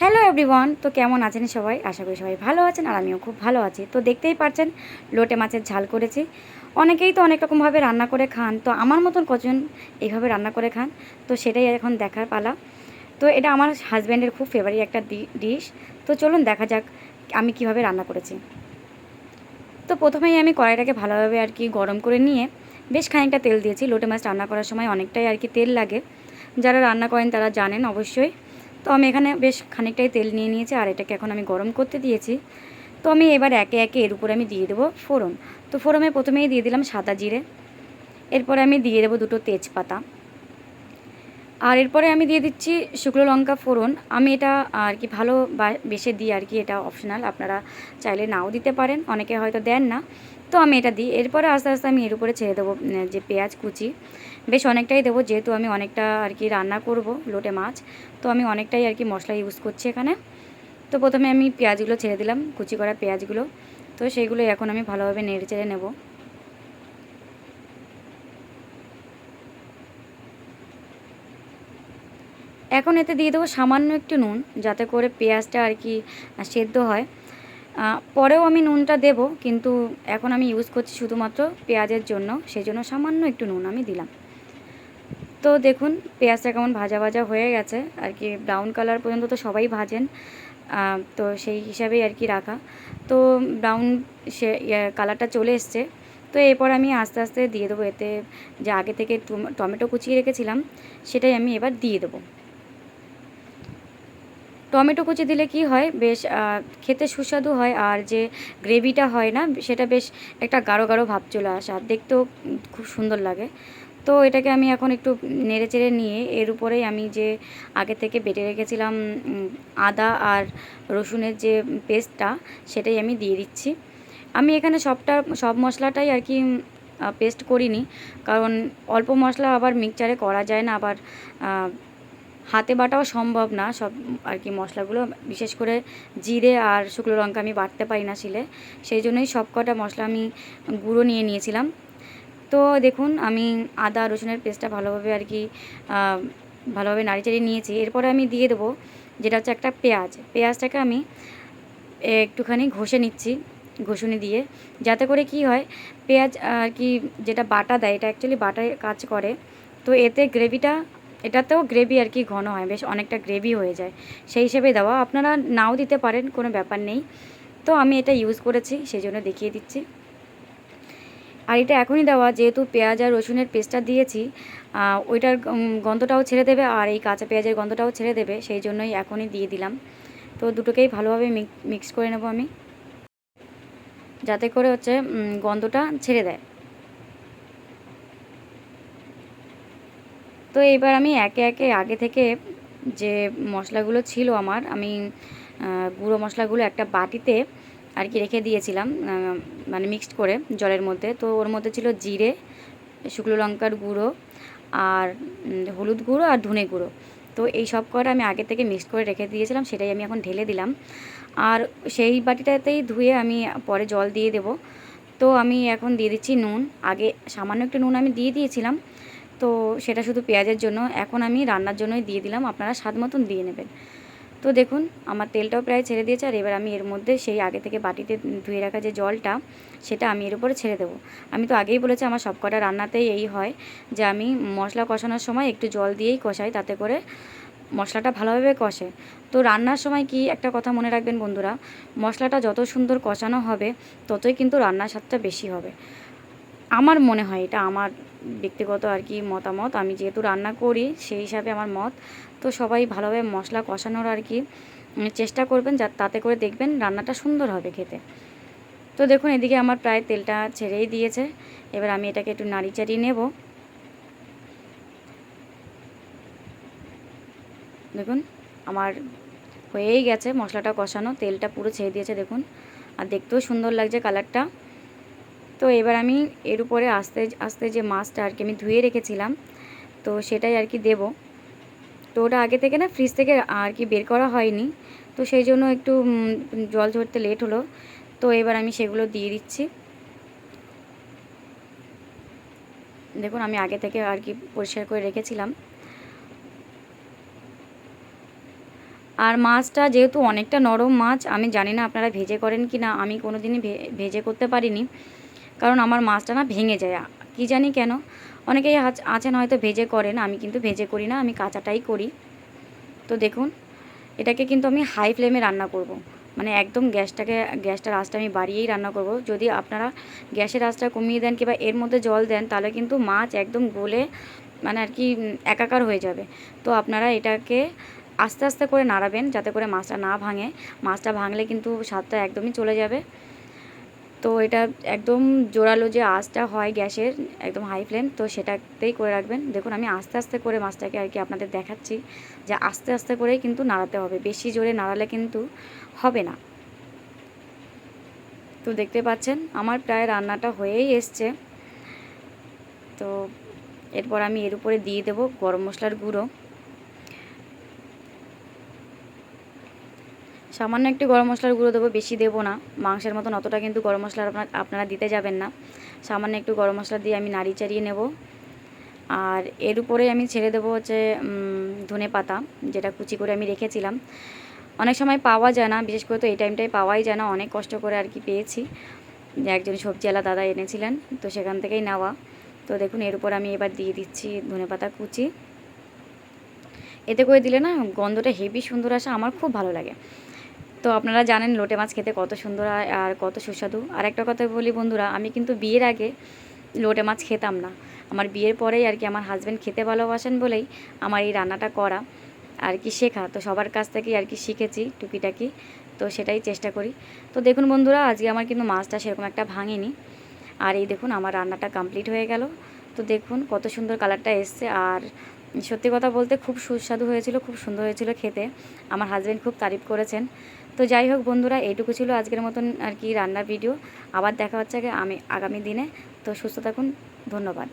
Hello everyone তো কেমন আছেন সবাই? আশা করি সবাই ভালো আছেন আর আমিও খুব ভালো আছি। তো দেখতেই পারছেন, লোটে মাছের ঝাল করেছি। অনেকেই তো অনেক রকমভাবে রান্না করে খান। তো আমার মতন কজন এইভাবে রান্না করে খান? তো সেটাই এখন দেখার পালা। তো এটা আমার হাজব্যান্ডের খুব ফেভারিট একটা ডিশ তো চলুন দেখা যাক আমি কীভাবে রান্না করেছি। তো প্রথমেই আমি কড়াইটাকে ভালোভাবে আর কি গরম করে নিয়ে বেশ খানিকটা তেল দিয়েছি। লোটে মাছ রান্না করার সময় অনেকটাই আর কি তেল লাগে। যারা রান্না করেন তারা জানেন অবশ্যই। তো আমি এখানে বেশ খানিকটাই তেল নিয়ে নিয়েছি আর এটাকে এখন আমি গরম করতে দিয়েছি। তো আমি এবার একে একে এর উপরে আমি দিয়ে দেবো ফোড়ন। তো ফোড়নে প্রথমেই দিয়ে দিলাম সাদা জিরে। এরপরে আমি দিয়ে দেবো দুটো তেজপাতা। আর এরপরে আমি দিয়ে দিচ্ছি শুকনো লঙ্কা ফোড়ন। আমি এটা আর কি ভালো বেশে দিই আর কি, এটা অপশনাল আপনারা চাইলে নাও দিতে পারেন, অনেকে হয়তো দেন না। তো আমি এটা দিই। এরপরে আস্তে আস্তে আমি এর উপরে ছেড়ে দেবো যে পেঁয়াজ কুচি। বেশ অনেকটাই দেবো, যেহেতু আমি অনেকটা আর কি রান্না করব লোটে মাছ, তো আমি অনেকটাই আর কি মশলা ইউজ করছি এখানে। তো প্রথমে আমি পেঁয়াজগুলো ছেড়ে দিলাম, কুচি করা পেঁয়াজগুলো। তো সেইগুলো এখন আমি ভালোভাবে নেড়ে চেড়ে নেব। এখন এতে দিয়ে দেবো সামান্য একটু নুন, যাতে করে পেঁয়াজটা আর কি সেদ্ধ হয়। পরেও আমি নুনটা দেব, কিন্তু এখন আমি ইউজ করছি শুধুমাত্র পেঁয়াজের জন্য সেই জন্য সামান্য একটু নুন আমি দিলাম। তো দেখুন, পেঁয়াজটা কেমন ভাজা ভাজা হয়ে গেছে, আর কি ব্রাউন কালার পর্যন্ত তো সবাই ভাজেন তো সেই হিসাবেই আর কি রাখা। তো ব্রাউন সে কালারটা চলে এসছে। তো এরপর আমি আস্তে আস্তে দিয়ে দেবো, এতে যে আগে থেকে টমেটো কুচিয়ে রেখেছিলাম, সেটাই আমি এবার দিয়ে দেবো। টমেটো কুচি দিলে কি হয়? বেশ খেতে সুস্বাদু হয় আর যে গ্রেভিটা হয় না, সেটা বেশ একটা গাঢ় গাঢ় ভাব চলে আসে আর দেখতেও খুব সুন্দর লাগে। তো এটাকে আমি এখন একটু নেড়ে চেড়ে নিয়ে এর উপরেই আমি যে আগে থেকে বেটে রেখেছিলাম আদা আর রসুনের যে পেস্টটা, সেটাই আমি দিয়ে দিচ্ছি। আমি এখানে সবটা, সব মশলাটাই আর কি পেস্ট করিনি। কারণ অল্প মশলা আবার মিক্সচারে করা যায় না, আবার হাতে বাটাও সম্ভব না, সব আর কি মশলাগুলো, বিশেষ করে জিরে আর শুকনো লঙ্কা আমি বাটতে পারি না শিলে। সেই জন্যই সব কটা মশলা আমি গুঁড়ো নিয়ে নিয়েছিলাম। তো দেখুন, আমি আদা, রসুনের পেস্টটা ভালোভাবে আর কি ভালোভাবে নাড়ি চাড়িয়ে নিয়েছি। এরপরে আমি দিয়ে দেবো যেটা হচ্ছে একটা পেঁয়াজ। পেঁয়াজটাকে আমি একটুখানি ঘষে নিচ্ছি, ঘষুনি দিয়ে। যাতে করে কি হয়, পেঁয়াজ আর কি যেটা বাটা দেয়, এটা অ্যাকচুয়ালি বাটায় কাজ করে। তো এতে গ্রেভিটা এটাতেও গ্রেভি আর কি ঘন হয়, বেশ অনেকটা গ্রেভি হয়ে যায়। সেই হিসেবে দেওয়া, আপনারা নাও দিতে পারেন, কোনো ব্যাপার নেই। তো আমি এটা ইউজ করেছি, সেই জন্য দেখিয়ে দিচ্ছি। আর এটা এখনই দেওয়া, যেহেতু পেঁয়াজ আর রসুনের পেস্টটা দিয়েছি ওইটার গন্ধটাও ছেড়ে দেবে আর এই কাঁচা পেঁয়াজের গন্ধটাও ছেড়ে দেবে, সেই জন্যই এখনই দিয়ে দিলাম। তো দুটোকেই ভালোভাবে মিক্স করে নেব আমি, যাতে করে হচ্ছে গন্ধটা ছেড়ে দেয়। তো এবার আমি একে একে আগে থেকে যে মশলাগুলো ছিল আমার, আমি গুঁড়ো মশলাগুলো একটা বাটিতে আর কি রেখে দিয়েছিলাম মানে মিক্সড করে জলের মধ্যে। তো ওর মধ্যে ছিল জিরে, শুকনো লঙ্কার গুঁড়ো আর হলুদ গুঁড়ো আর ধনে গুঁড়ো। তো এই সব কটা আমি আগে থেকে মিক্সড করে রেখে দিয়েছিলাম, সেটাই আমি এখন ঢেলে দিলাম। আর সেই বাটিটাতেই ধুয়ে আমি পরে জল দিয়ে দেব। তো আমি এখন দিয়ে দিচ্ছি নুন। আগে সামান্য একটু নুন আমি দিয়ে দিয়েছিলাম তো সেটা শুধু পেঁয়াজের জন্য। এখন আমি রান্নার জন্যই দিয়ে দিলাম, আপনারা স্বাদ মতন দিয়ে নেবেন। তো দেখুন, আমার তেলটাও প্রায় ছেড়ে দিয়েছে, আর এবার আমি এর মধ্যে সেই আগে থেকে বাটিতে ধুয়ে রাখা যে জলটা, সেটা আমি এর উপরে ছেড়ে দেবো। আমি তো আগেই বলেছি, আমার সব কটা রান্নাতেই এই হয় যে আমি মশলা কষানোর সময় একটু জল দিয়েই কষাই, তাতে করে মশলাটা ভালোভাবে কষে। তো রান্নার সময় কি একটা কথা মনে রাখবেন বন্ধুরা, মশলাটা যত সুন্দর কষানো হবে, ততই কিন্তু রান্নার স্বাদটা বেশি হবে। আমার মনে হয় এটা, আমার ব্যক্তিগত আর কি মতামত। আমি যেহেতু রান্না করি, সেই হিসাবে আমার মত। তো সবাই ভালোভাবে মশলা কষানোর আর কি চেষ্টা করবেন যা, তাতে করে দেখবেন রান্নাটা সুন্দর হবে খেতে। তো দেখুন, এদিকে আমার প্রায় তেলটা ছেড়েই দিয়েছে। এবার আমি এটাকে একটু নাড়ি চাড়িয়ে নেব। দেখুন, আমার হয়েই গেছে মশলাটা কষানো। তেলটা পুরো ছেড়ে দিয়েছে, দেখুন। আর দেখতেও সুন্দর লাগছে কালারটা। তো এবার আমি এর উপরে আস্তে আস্তে যে মাছটা আর কি আমি ধুয়ে রেখেছিলাম, তো সেটাই আর কি দেব। তো ওটা আগে থেকে না ফ্রিজ থেকে আর কি বের করা হয়নি, তো সেই জন্য একটু জল ঝরতে লেট হলো। তো এবার আমি সেগুলো দিয়ে দিচ্ছি। দেখুন, আমি আগে থেকে আর কি পরিষ্কার করে রেখেছিলাম। আর মাছটা যেহেতু অনেকটা নরম মাছ, আমি জানি না আপনারা ভেজে করেন কি না আমি কোনো দিনই ভেজে করতে পারিনি। কারণ আমার মাছটা না ভেঙে যায়। কি জানি কেন? অনেকেই আছ- আছেন হয়তো ভেজে করেন, আমি কিন্তু ভেজে করি না, আমি কাঁচাটাই করি। তো দেখুন, এটাকে কিন্তু আমি হাই ফ্লেমে রান্না করব। মানে একদম গ্যাসটাকে গ্যাসটার আঁচটা আমি বাড়িয়েই রান্না করব। যদি আপনারা গ্যাসের আঁচটা কমিয়ে দেন কিংবা এর মধ্যে জল দেন, তাহলে কিন্তু মাছ একদম গলে মানে আর কি একাকার হয়ে যাবে। তো আপনারা এটাকে আস্তে আস্তে করে নাড়াবেন, যাতে করে মাছটা না ভাঙে। মাছটা ভাঙলে কিন্তু স্বাদটা একদমই চলে যাবে। তো এটা একদম জোরালো যে আঁচটা হয় গ্যাসের, একদম হাই ফ্লেম তো সেটাতেই করে রাখবেন। দেখুন, আমি আস্তে আস্তে করে মাছটাকে আর কি আপনাদের দেখাচ্ছি যে আস্তে আস্তে করেই কিন্তু নাড়াতে হবে। বেশি জোরে নাড়ালে কিন্তু হবে না। তো দেখতে পাচ্ছেন, আমার প্রায় রান্নাটা হয়েই এসছে। তো এরপর আমি এর উপরে দিয়ে দেবো গরম মশলার গুঁড়ো। সামান্য একটু গরম মশলার গুঁড়ো দেবো, বেশি দেবো না। মাংসের মতন অতটা কিন্তু গরম মশলা আপনার, আপনারা দিতে যাবেন না। সামান্য একটু গরম মশলা দিয়ে আমি নাড়ি চাড়িয়ে নেব। আর এর উপরে আমি ছেড়ে দেবো হচ্ছে ধনে পাতা, যেটা কুচি করে আমি রেখেছিলাম। অনেক সময় পাওয়া যায় না, বিশেষ করে তো এই টাইমটাই পাওয়াই যায় না, অনেক কষ্ট করে আর কি পেয়েছি। যে একজন সবজিওয়ালা দাদা এনেছিলেন, তো সেখান থেকেই নেওয়া। তো দেখুন, এর উপর আমি এবার দিয়ে দিচ্ছি ধনে পাতা কুচি। এতে করে দিলে না গন্ধটা হেভি সুন্দর আসে, আমার খুব ভালো লাগে। তো আপনারা জানেন লোটে মাছ খেতে কত সুন্দর হয় আর কত সুস্বাদু। আর একটা কথা বলি বন্ধুরা, আমি কিন্তু বিয়ের আগে লোটে মাছ খেতাম না। আমার বিয়ের পরেই আর কি আমার হাজব্যান্ড খেতে ভালোবাসেন বলেই আমার এই রান্নাটা করা আর কি শেখা। তো সবার কাছ থেকেই আর কি শিখেছি টুকিটাকি, তো সেটাই চেষ্টা করি। তো দেখুন বন্ধুরা, আজকে আমার কিন্তু মাছটা সেরকম একটা ভাঙেনি। আর এই দেখুন আমার রান্নাটা কমপ্লিট হয়ে গেল। তো দেখুন কত সুন্দর কালারটা এসছে। আর সত্যি কথা বলতে খুব সুস্বাদু হয়েছিল, খুব সুন্দর হয়েছিল খেতে। আমার হাজব্যান্ড খুব তারিফ করেছেন। তো যাই হোক বন্ধুরা, এইটুকু ছিল আজকের মতন আর কি রান্নার ভিডিও আবার দেখা হচ্ছে আমি আগামী দিনে। তো সুস্থ থাকুন, ধন্যবাদ।